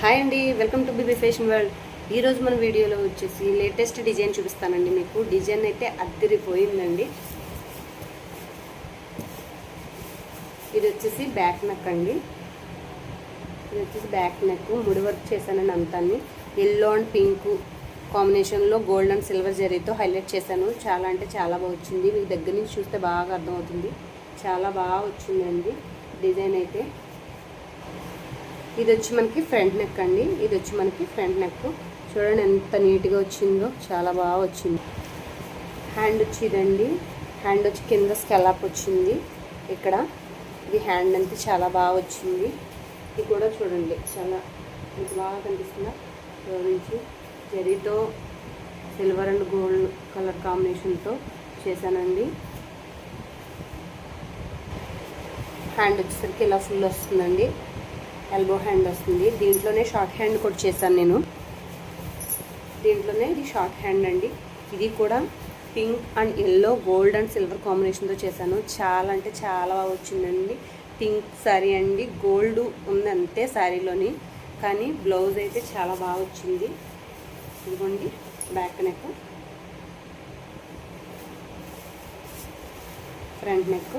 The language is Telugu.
హాయ్ అండి welcome to BB fashion world. ఈరోజు మన వీడియోలో వచ్చేసి లేటెస్ట్ డిజైన్ చూపిస్తానండి మీకు. డిజైన్ అయితే అద్దరిపోయిందండి. ఇది వచ్చేసి బ్యాక్ నెక్ అండి. ఇది వచ్చేసి బ్యాక్ నెక్ ముడి వర్క్ చేశానండి అంతాన్ని. ఎల్లో అండ్ పింక్ కాంబినేషన్లో గోల్డ్ అండ్ సిల్వర్ జరీతో హైలైట్ చేశాను. చాలా అంటే చాలా బాగా వచ్చింది. మీకు దగ్గర నుంచి చూస్తే బాగా అర్థమవుతుంది. చాలా బాగా వచ్చిందండి డిజైన్ అయితే. ఇది వచ్చి మనకి ఫ్రంట్ నెక్ అండి. ఇది వచ్చి మనకి ఫ్రంట్ నెక్ చూడండి ఎంత నీట్గా వచ్చిందో. చాలా బాగా వచ్చింది. హ్యాండ్ వచ్చి ఇదండి. హ్యాండ్ వచ్చి కింద స్కెలాప్ వచ్చింది. ఇక్కడ ఇది హ్యాండ్ అంతా చాలా బాగా వచ్చింది. ఇది కూడా చూడండి. చాలా మీకు బాగా కనిపిస్తుందా? నుంచి జరీతో సిల్వర్ అండ్ గోల్డ్ కలర్ కాంబినేషన్తో చేశానండి. హ్యాండ్ వచ్చేసరికి ఇలా ఫుల్ వస్తుందండి. ఎల్బో హ్యాండ్ వస్తుంది. దీంట్లోనే షార్ట్ హ్యాండ్ కూడా చేశాను నేను. దీంట్లోనే ఇది షార్ట్ హ్యాండ్ అండి. ఇది కూడా pink and yellow gold and silver కాంబినేషన్తో చేశాను. చాలా అంటే చాలా బాగా వచ్చిందండి. పింక్ శారీ అండి. గోల్డ్ ఉంది అంతే శారీలోని కానీ బ్లౌజ్ అయితే చాలా బాగా వచ్చింది. ఇదిగోండి back neck front neck